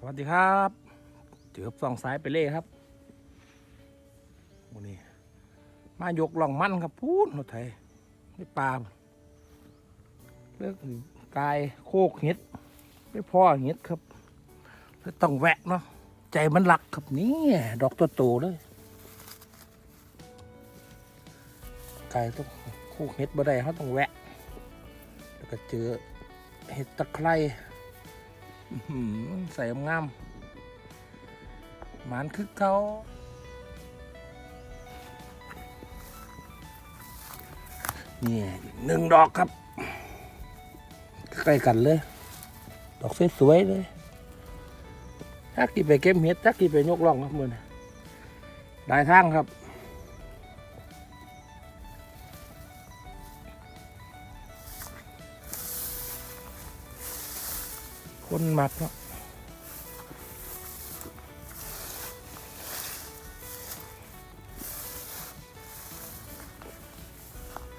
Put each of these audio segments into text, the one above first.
สวัสดีครับเจือบสองสายไปเล่ครับวันนี้มายกล่องมันครับพูดรถไทยไม่ปลาเลือกกายโคกเห็ดไม่พ่อเห็ดครับแล้วต้องแวะเนาะใจมันหลักครับนี่ดอกตัวโตเลยกายต้องโคกเห็ดบ่ได้เขาต้องแวะ แล้วก็เจอเห็ดตะไคร้ ใส่งามหมันคือเขานี่หนึ่งดอกครับ ใกล้กันเลย ดอกสวยๆเลยทักกี่ไปเก็บเห็ดทักกี่ไปยกล่องครับมือนี้ได้ทางครับ คนหมักเนาะ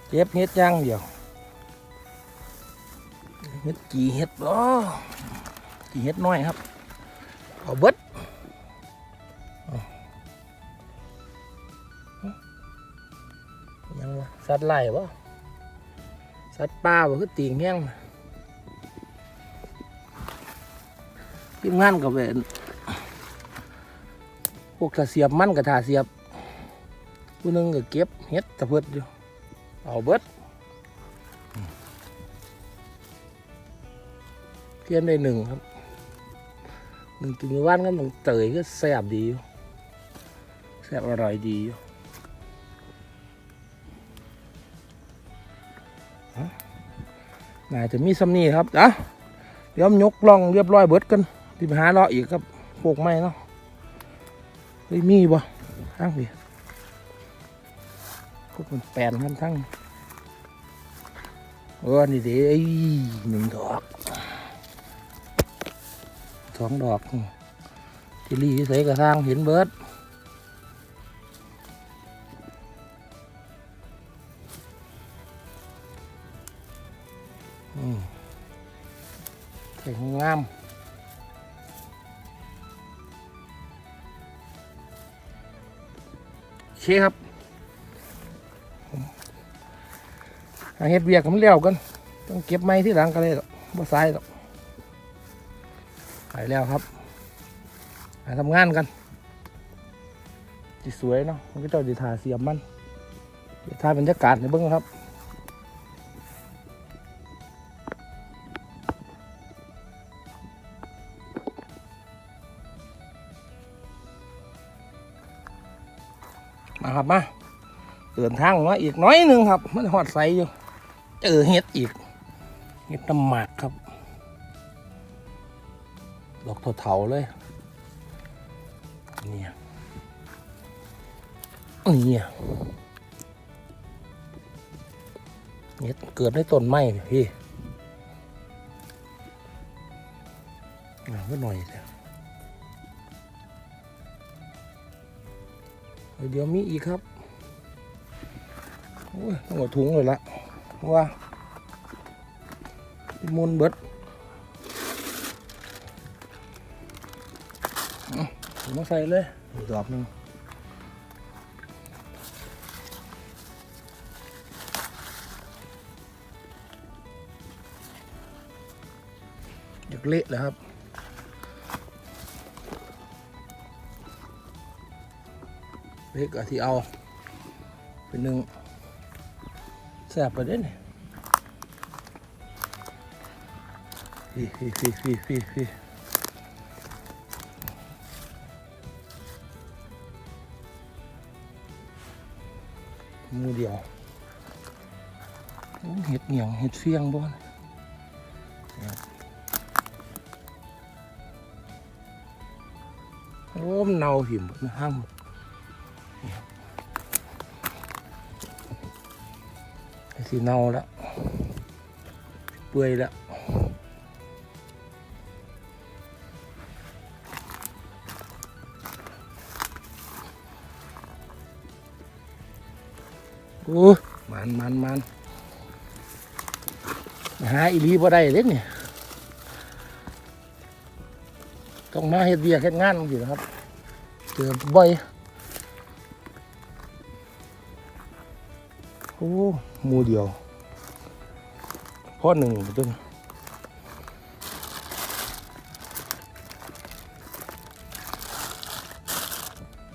เก็บเห็ดย่างเดียวเห็ดกี่เห็ดอ๋อกี่เห็ดน้อยครับเอาเบิดยังวะสัตว์ไล่วะสัตว์ป่าวะคือตีงแห้ง ทีมงานกับเป็นพวกกระเสียบมันกับทาเสียบผู้หนึงก็เก็บเฮ็ดตะเพิดอยู่เอาเบิดเทียมได้หนึ่งครับหนึ่งกินอยู่านก็มันเตยก็แซ่บดีอยู่แซ่บอร่อยดีอยู่น่าจะมีซ้ำนี่ครับอะเดี๋ยวยกล่องเรียบร้อยเบิดกัน ที่ไปหาเลาะอีกครับโปกไม้เนาะเฮ้ยมีบ่ทั้งดิพวกมันแปลนกันทั้งเออนี่เดี๋ยวหนึ่งดอกสองดอกที่รีที่ใส่กระทางเห็นเบิดอืมสวยงาม คครับหาเฮ็ดเวียกผมันเลี้ยวกันต้องเก็บไม้ที่หลังกันเลยหรอกบ่สายหรอกไปแล้วครับหาทำงานกันจีสวยเนาะมันก็เจ้าดีทาเสียมมันเดี๋ยวถ่ายบรรยากาศในเบิ้งครับ มาครับมาเดินทางมาอีกน้อยหนึ่งครับ มันหอดใสอยู่ เจอเห็ดอีกเห็ดน้ำหมากครับ ดอกเถาเลยเนี่ยเนี่ยเห็ดเกิดในต้นไม้นี่พี่เอาไว้หน่อยเถอะ เดี๋ยวมีอีกครับโอ้ยต้องเอาถุงเลยละเพราะว่ามุนเบิดเอาถุงมาใส่เลยอีกดอกหนึ่งอยากเละเลยครับ เล็กะที่เอา เป็นหนึ่งแสบไปเด้เนี่ยพี่พี่พี่พี่พี่พี่หมูเดียวเห็ดเหนียวเห็ดเฟียงบ่นเนี่ยโอ้มเนาหิมหมดนะห้างหมด สีเน่าแล้วเปื่อยแล้วโอ้มันมันมันหาอีลีบ่ได้เด้เนี่ยต้องมาเฮ็ดเวียกเฮ็ดงานอยู่นะครับเจอบ่อย มูเดียวพ่อหนึ่งตัวนี้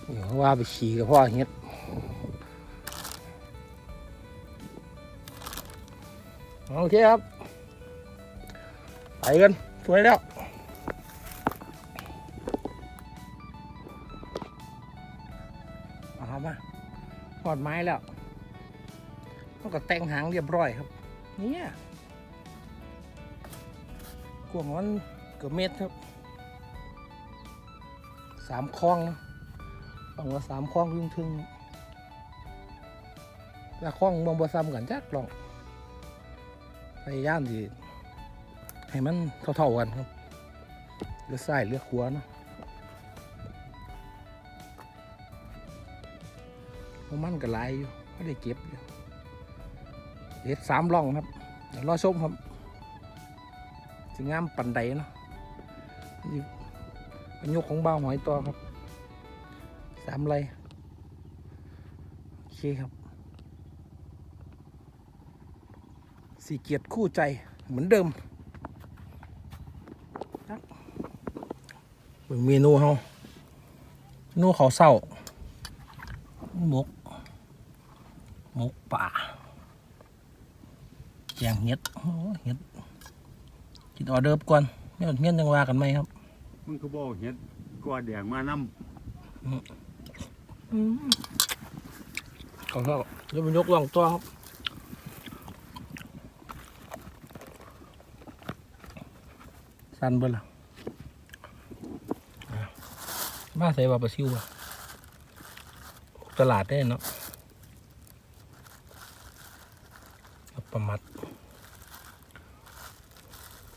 เดี๋ยวว่าไปขี่กับพ่อเฮ็ดโอเคครับ ไปกัน สวยแล้วเอามาหอดไม้แล้ว ต้องก็แต่งหางเรียบร้อยครับ เนี่ยกวงมันเกือบเมตรครับสามคลองนะฝั่งว่าสามคลองทึ่งทึ่งๆแต่คลองบางบัวซ้ำกันจักลองพยายามดีให้มันเท่าๆกันครับเลือกซ้เลือกขวนะเพราะมันก็หลายอยู่ไม่ได้เก็บอยู่ เห็ดสามร่องครับรอชมครับจะงามปันใดเนาะนี่เป็นยกของบ้าหอยตัวครับสามไรโอเคครับสี่เกียรติคู่ใจเหมือนเดิมเบิ่งเมนูเฮานูเขาวเศร้าหมกหมกป่า แจงเห็ดโอ้เห็ดกินออเดิร์ฟก่อนเนี่ยเงี้ยยังว่ากันไหมครับมึงก็บอกเฮ็ดกว่าแดงมานำเขาเขาเดี๋ยวมันยกลองตัวครับสันเบิ่ละอะมาใส่บาปลาซิวอะตลาดได้เนาะเอาประมัด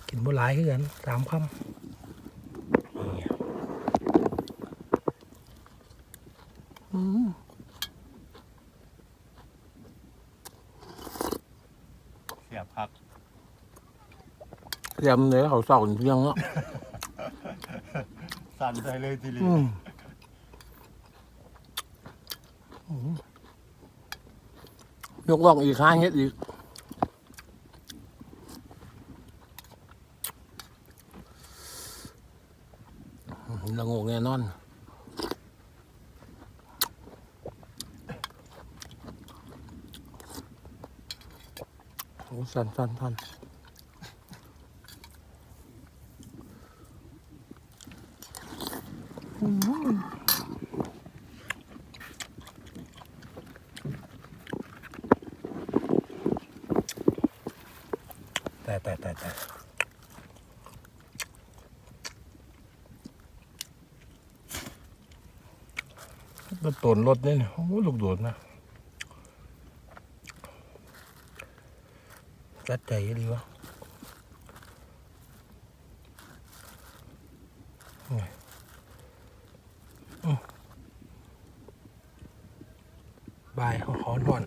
กินบุหลายคือกันสามคำนี่อืมเสียบพักเตรียมเลยเขาเศร้าเพียงเนาะสั่นใจเลยทีนี้อืมอืมยกล่องอีกข้างเฮ็ดอีกอืมละโงกแน่นอนโอ้ สันสันสันแต่แต่แต่แต่รถตนรถนี่เนี่ยโอ้ลูกโดดนะ จัดใจดีวะโอ้ยอืมบายขาขอนอน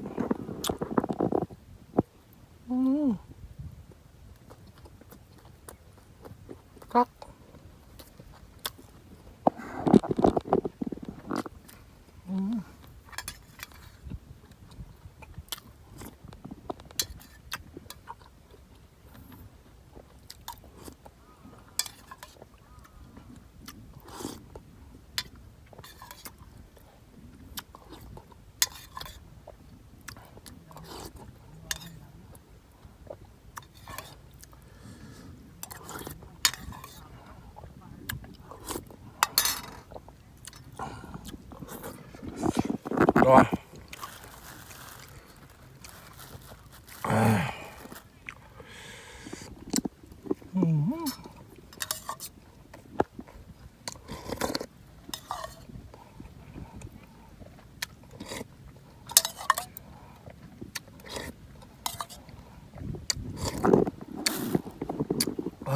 ค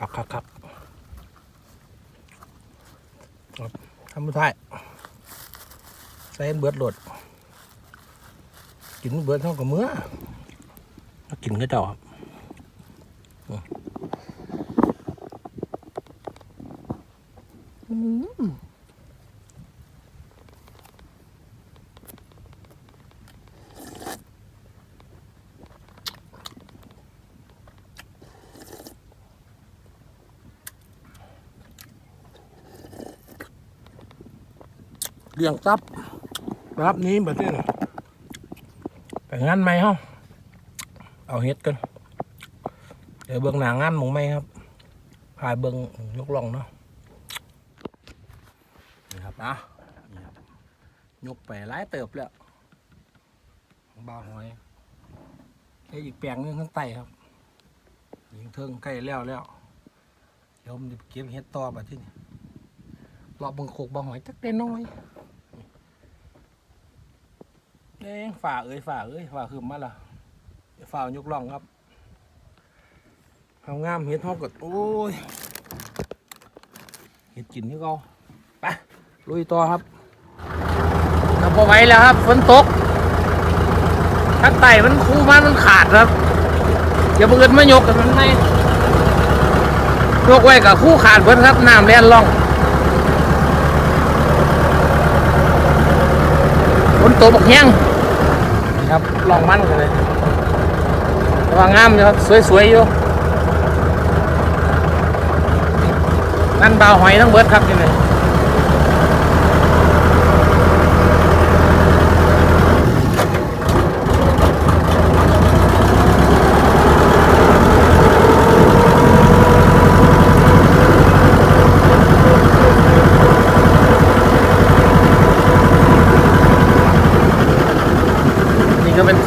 รับครับครับทำไม่ได้ใส่เบิดหลดกินเบิดเท่ากับเมื่อกินก็เจ้าครับ เลี้ยงทรัพย์รับนี้แบบนี้น่ะไปงานไหมเฮาเอาเฮ็ดกันเดี๋ยวเบิ่งหน้างานหมูไหมครับพายเบิ่งยกล่องเนาะนี่ครับอะนี่ครับยกไปหลายเติบแล้วบาหอยไอ้อีกแปลงนึงข้างใต้ครับยิงเทิงใกล้แล้วแล้วเดี๋ยวมันจะเก็บเฮ็ดต่อไปที่นี่รอบเบิ่งโคกบาวหอยจักได้น้อย เอ้ยฝ่าเอ้ยฝ่าเอ้ยฝ่าคืมมาละฝ่ายกล่องครับเอางามเห็ดทอดกดโอ้ยเห็ดกินที่เขาไปลุยต่อครับกระพอไว้แล้วครับฝนตกถ้าไต่มันคู่มันมันขาดครับอย่าเพิ่งมายกกันมันไม่ยกไว้กับคู่ขาดเพิ่นครับน้ำแล่นล่องฝน ตกบักแห้งนี่ครับล่องมันกันเลยแต่ว่างามอยู่ครับ สวยๆอยู่นั่นเบาวหอยทั้งเบิดครับนี่เลย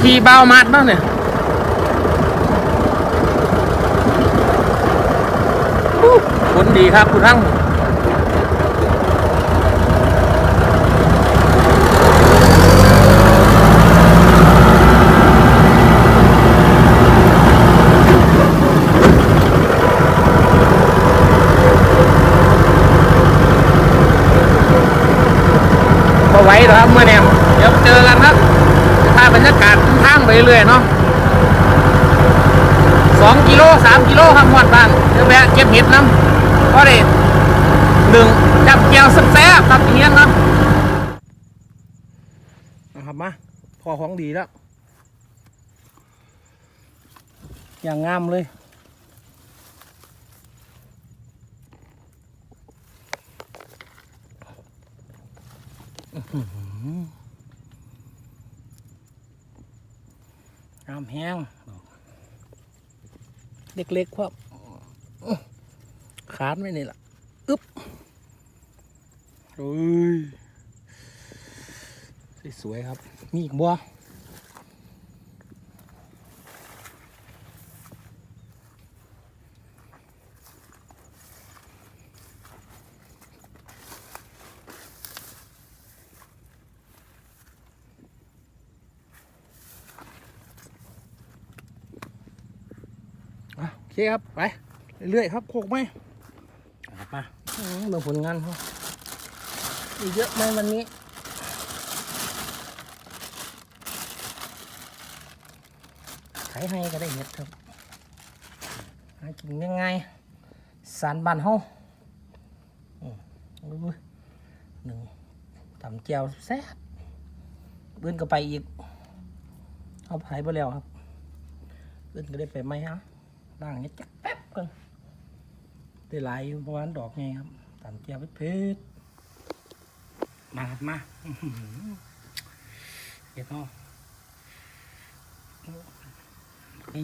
นี่ก็เป็นที่เบ้ามัดเนาะเนี่ยผลดีครับคุณทั้งพอไหว้เหรอครับเมื่อเนี่ยเดี๋ยวเจอกันครับถ้าบรรยากาศทางไปเรื่อยๆเนาะ สองกิโลสามกิโลครับหอดบ้านเดี๋ยวแวะเก็บเห็ดน้ำก็ได้หนึ่งจับเกียวแซ่บๆครับอย่างเงี้ยเนาะนะครับมาพอของดีแล้ว อย่ามเลย งามแห้งเล็กๆครับขานไว้นี่ล่ะ อึ๊บโอ้ย สวยๆครับ มีอีกบัว เคครับไปเรื่อยๆครับโคกไหมครับมาอื้อเบิ่งผลงานเขามีเยอะไหมวันนี้ขายให้ก็ได้เห็ดครับหากินง่ายๆสารบานเฮาอืมอุ้ยหนึ่งตำแจ่วแซ่บเบื่นก็ไปอีกเอาหายไปแล้วครับเบื่นก็ได้ไปไหมฮะ ล่างเห็ดจักแป๊บกันได้หลายประมาณดอกไงครับตำแจ่วเพชรมาครับมาอื้อหือเห็ดเนาะ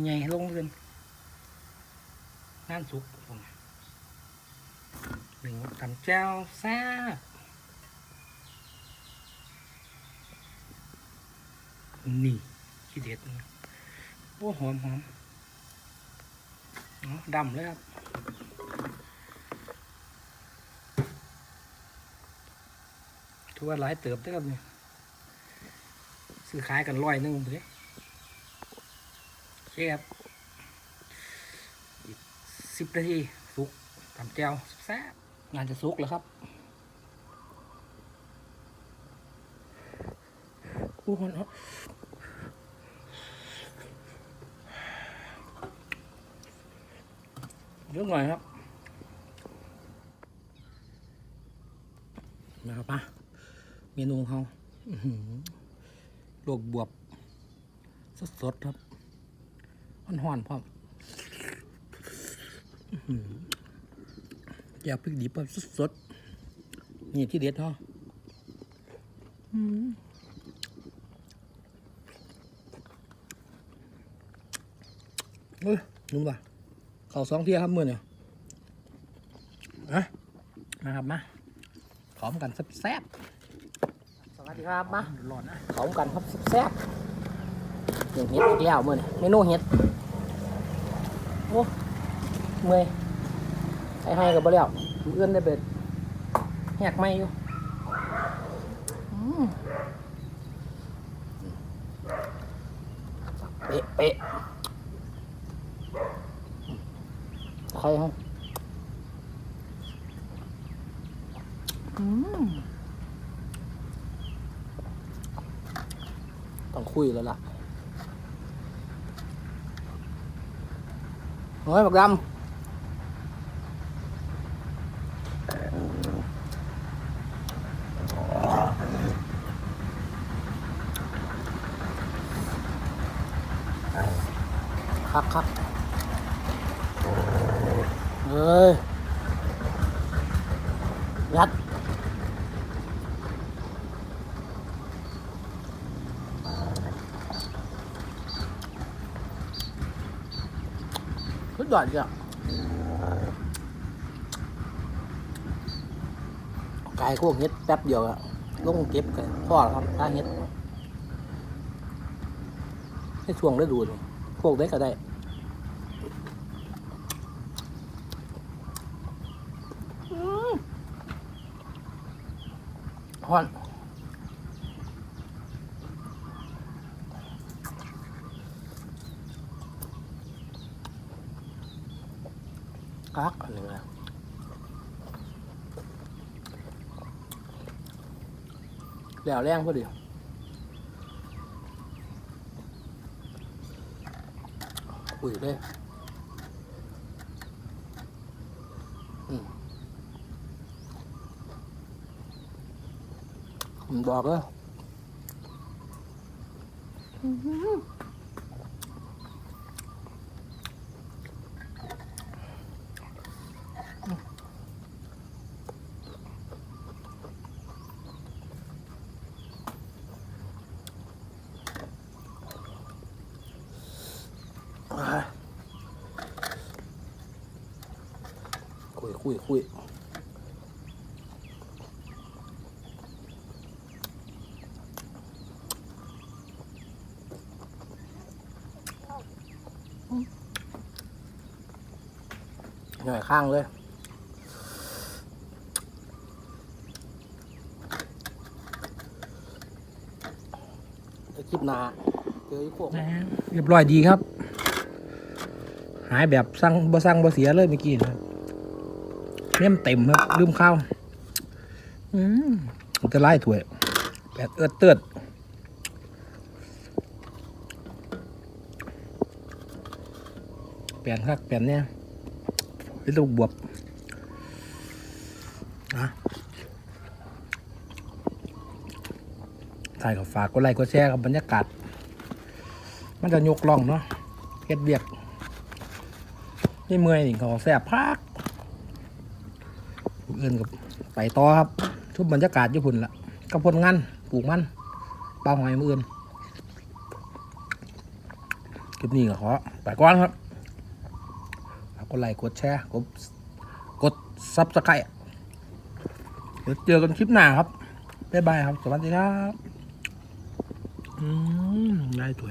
ใหญ่ๆลงเรือนงานสุกผมหนึ่งตำเจ้าซ่บนี่ขี้เด็ดโอ้หอมหอม ดำเลยครับถือว่าหลายเติบได้ครับนี่ซื้อขายกันร้อยนึงเลยเคครับอีกสิบนาทีสุกทำแก้วแซ่บงานจะสุกแล้วครับอู้หอน เนาะเยอะหน่อยครับนะครับมาเมนูของเขาอื้อหือลวกบวบ สดๆครับห่อนๆพร้อมอื้อหือแจ่วพริกดิบแบบสดๆนี่ที่เด็ดเนาะอืมเฮ้ยนุ่มป่ะ เขาสองเที่ยครับมือเนี่ยอะนะครับมาขอมกันแซ่บๆสวัสดีครับมาร้อนนะขอมกันครับแซ่บๆเห็ดอีกแล้วมือนี่เมนูเห็ดโอ้เมื่อยให้ให้กับบ่แล้วมื้ออื่นได้เบ็ดแหกไม่อยู่อืมเป๊ะเป๊ะ ใครฮะอืมต้องคุยแล้วล่ะเฮ้ยบักดำคักคัก เฮ้ยยัดสุดยอดจ้ะกายพวกเฮ็ดแป๊บเดียวอะลงเก็บกันพ่อครับถ้าเฮ็ดให้ช่วงฤดูนี่พวกได้ก็ได้ ฮอนคักอันนี้นะแล้วแรงพอดีอุ้ยเลยอืม ผมบอกแล้วคุยคุยคุย หน่อยข้างเลยเดี๋ยวคลิปหนาเจอไอ้พวกเรียบร้อยดีครับ หายแบบสั่งบ่สั่งบ่เสียเลยเมื่อกี้นะครับเล่มเต็มครับลืมข้าวอืมจะไล่ถ้วยแบบเอื้อดเตือดแปลนครับแปลนเนี่ย เป็นลูกบวบนะถ่ายกับฝากกดไลค์กดแชร์กับบรรยากาศ มันจะยกล่องเนาะเฮ็ดเบียกนี่เมื่อยนี่เขาแสบพักอื่นกับไปต่อครับชุบบรรยากาศญี่ปุ่นละกับผลงานปลูกมันปลาหอยมืออื่นคลิปนี้ก็ขอไปก่อนครับฝากก ดไลค์กดแชร์กดกดซับสไครต์เดี๋ยวเจอกันคลิปหน้าครับ บ๊ายบายครับ สวัสดีครับ อืม ได้ตัว